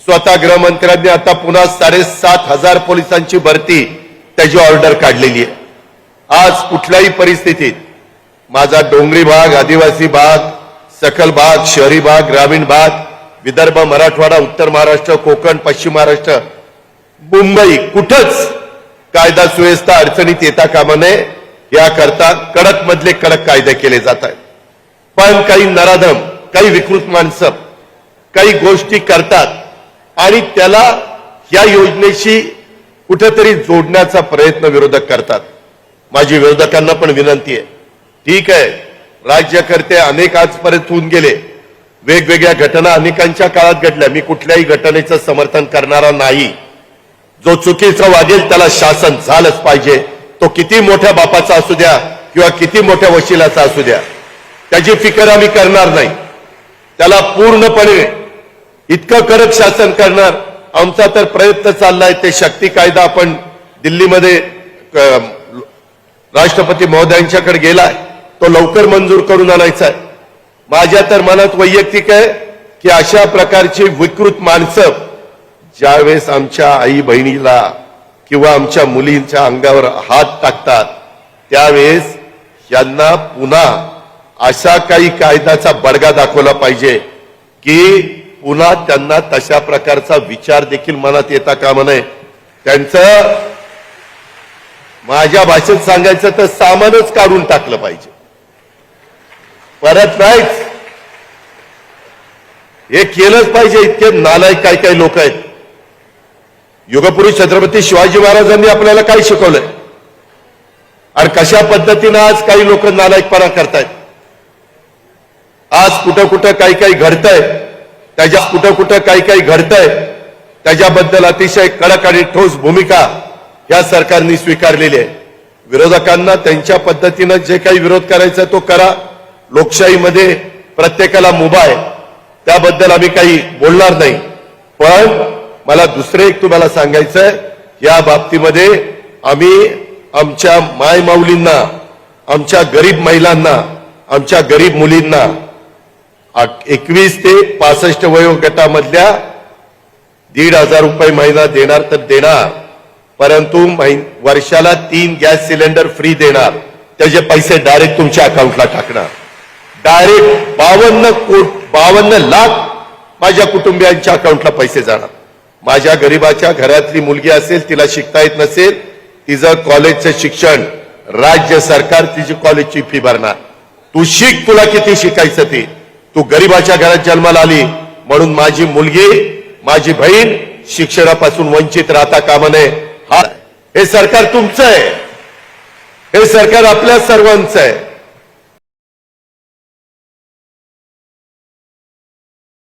स्वतः गृहमंत्र्यांनी आता पुन्हा साडेसात हजार पोलिसांची भरती त्याची ऑर्डर काढलेली आहे. आज कुठल्याही परिस्थितीत माझा डोंगरी भाग आदिवासी भाग सखल भाग शहरी भाग ग्रामीण भाग विदर्भ मराठवाडा उत्तर महाराष्ट्र कोकण पश्चिम महाराष्ट्र मुंबई कुठंच कायदा सुव्यवस्था अडचणीत येता कामा नये. याकरता कडक मधले कडक कायदे केले जात आहेत. पण काही नराधम काही विकृत माणसं काही गोष्टी करतात आणि त्याला या योजनेशी कुठेतरी जोडण्याचा प्रयत्न विरोधक करतात. माझी विरोधकांना पण विनंती आहे. ठीक आहे. राज्यकर्ते अनेक आजपर्यंत होऊन गेले. वेगवेगळ्या घटना अनेकांच्या काळात घडल्या. मी कुठल्याही घटनेचं समर्थन करणारा नाही. जो चुकीचा वागेल त्याला शासन झालंच पाहिजे. तो किती मोठ्या बापाचा असू द्या किंवा किती मोठ्या वशिलाचा असू द्या. त्याची फिकर आम्ही करणार नाही. त्याला पूर्णपणे इतकं कडक शासन करणार. आमचा तर प्रयत्न चाललाय ते शक्ती कायदा आपण दिल्लीमध्ये राष्ट्रपती महोदयांच्याकडे गेलाय. तो लवकर मंजूर करून आणायचा आहे. माझ्या तर मनात वैयक्तिक आहे की अशा प्रकारची विकृत माणसं ज्यावेळेस आमच्या आई बहिणीला किंवा आमच्या मुलींच्या अंगावर हात टाकतात त्यावेळेस यांना पुन्हा अशा काही कायद्याचा बडगा दाखवला पाहिजे की पुन्हा त्यांना तशा प्रकारचा विचार देखील मनात येता कामा नये. त्यांचं माझ्या भाषेत सांगायचं तर सामानच काढून टाकलं पाहिजे. परत नाहीच. हे केलंच पाहिजे इतके नालायक काय काय लोक आहेत. युगपुरुष छत्रपती शिवाजी महाराजांनी आपल्याला काय शिकवलंय? आणि कशा पद्धतीनं आज काही लोक नालायकपणा करतायत? आज कुठं कुठं काही काही घडतंय? त्याच्या कुठं कुठं काही काही घडतंय त्याच्याबद्दल अतिशय कडक आणि ठोस भूमिका या सरकारने स्वीकारलेली आहे. विरोधकांना त्यांच्या पद्धतीनं जे काही विरोध करायचा तो करा. लोकशाहीमध्ये प्रत्येकाला मुभा आहे. त्याबद्दल आम्ही काही बोलणार नाही. पण मला दुसरे एक तुम्हाला सांगायचं आहे या बाबतीमध्ये आम्ही आमच्या मायमाऊलींना आमच्या गरीब महिलांना आमच्या गरीब मुलींना एकवीस ते पासष्ट वयोगटामधल्या दीड हजार रुपये महिना देणार तर देणार. परंतु वर्षाला तीन गॅस सिलेंडर फ्री देणार. त्याचे पैसे डायरेक्ट तुमच्या अकाउंटला टाकणार. डायरेक्ट बावन्न कोट बावन्न लाख माझ्या कुटुंबियांच्या अकाउंटला पैसे जाणार. माझ्या गरीबाच्या घरातली मुलगी असेल तिला शिकता येत नसेल तिचं कॉलेजचं शिक्षण राज्य सरकार तिची कॉलेजची फी भरणार. तू शिक तुला किती शिकायचं ते. तू गरीबाच्या घरात जन्माला आली म्हणून माझी मुलगी माझी बहीण शिक्षणापासून वंचित राहता कामा नये. हा हे सरकार तुमचं आहे. हे सरकार आपल्या सर्वांचं आहे.